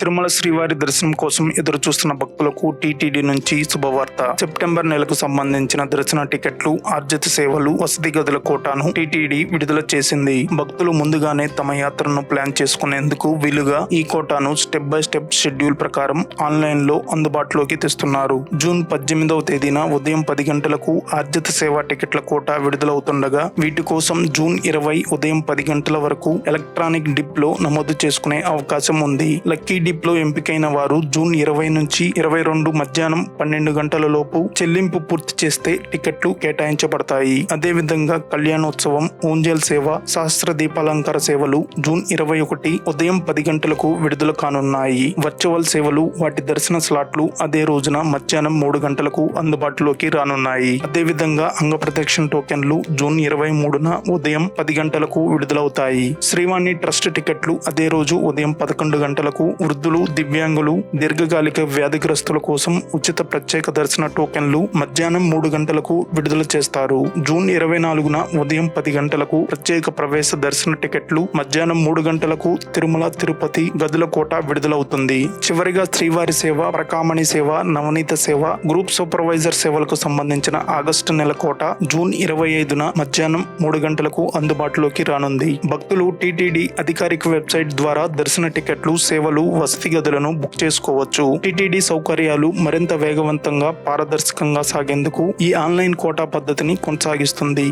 తిరుమల శ్రీవారి దర్శనం కోసం ఎదురు చూస్తున్న భక్తులకు టీటీడీ నుంచి శుభవార్త. సెప్టెంబర్ నెలకు సంబంధించిన దర్శన టికెట్లు ఆర్జిత సేవలు వసతి గదుల కోటాను టీటీడీ విడుదల చేసింది. భక్తులు ముందుగానే తమ యాత్రను ప్లాన్ చేసుకునేందుకు వీలుగా ఈ కోటాను స్టెప్ బై స్టెప్ షెడ్యూల్ ప్రకారం ఆన్లైన్లో అందుబాటులోకి తెస్తున్నారు. జూన్ పద్దెనిమిదవ తేదీన ఉదయం పది గంటలకు ఆర్జిత సేవా టికెట్ల కోటా విడుదలవుతుండగా వీటి కోసం జూన్ ఇరవై ఉదయం పది గంటల వరకు ఎలక్ట్రానిక్ డిప్లో నమోదు చేసుకునే అవకాశం ఉంది. లక్కీ టీడీపీలో ఎంపికైన వారు జూన్ ఇరవై నుంచి ఇరవై రెండు మధ్యాహ్నం పన్నెండు గంటల లోపు చెల్లింపు పూర్తి చేస్తే టికెట్లు కేటాయించబడతాయి. అదే విధంగా కళ్యాణోత్సవం ఊంజల్ సేవ సహస్ర దీపాలంకార సేవలు జూన్ ఇరవై ఒకటి ఉదయం పది గంటలకు విడుదల కానున్నాయి. వర్చువల్ సేవలు వాటి దర్శన స్లాట్లు అదే రోజున మధ్యాహ్నం మూడు గంటలకు అందుబాటులోకి రానున్నాయి. అదేవిధంగా అంగ ప్రదక్షిణ టోకెన్లు జూన్ ఇరవై మూడున ఉదయం పది గంటలకు విడుదలవుతాయి. శ్రీవాణి ట్రస్ట్ టికెట్లు అదే రోజు ఉదయం పదకొండు గంటలకు వృద్ధులు దివ్యాంగులు దీర్ఘకాలిక వ్యాధిగ్రస్తుల కోసం ఉచిత ప్రత్యేక దర్శన టోకెన్లు మధ్యాహ్నం మూడు గంటలకు విడుదల చేస్తారు. జూన్ ఇరవై నాలుగున ఉదయం పది గంటలకు ప్రత్యేక ప్రవేశ దర్శన టికెట్లు మధ్యాహ్నం మూడు గంటలకు తిరుమల తిరుపతి గదుల కోట విడుదలవుతుంది. చివరిగా శ్రీవారి సేవ ప్రకామణి సేవ నవనీత సేవ గ్రూప్ సూపర్వైజర్ సేవలకు సంబంధించిన ఆగస్టు నెల కోట జూన్ ఇరవై ఐదున మధ్యాహ్నం మూడు గంటలకు అందుబాటులోకి రానుంది. భక్తులు టీటీడీ అధికారిక వెబ్సైట్ ద్వారా దర్శన టికెట్లు సేవలు వసతి గదులను బుక్ చేసుకోవచ్చు. టీటీడీ సౌకర్యాలు మరింత వేగవంతంగా పారదర్శకంగా సాగేందుకు ఈ ఆన్లైన్ కోటా పద్ధతిని కొనసాగిస్తుంది.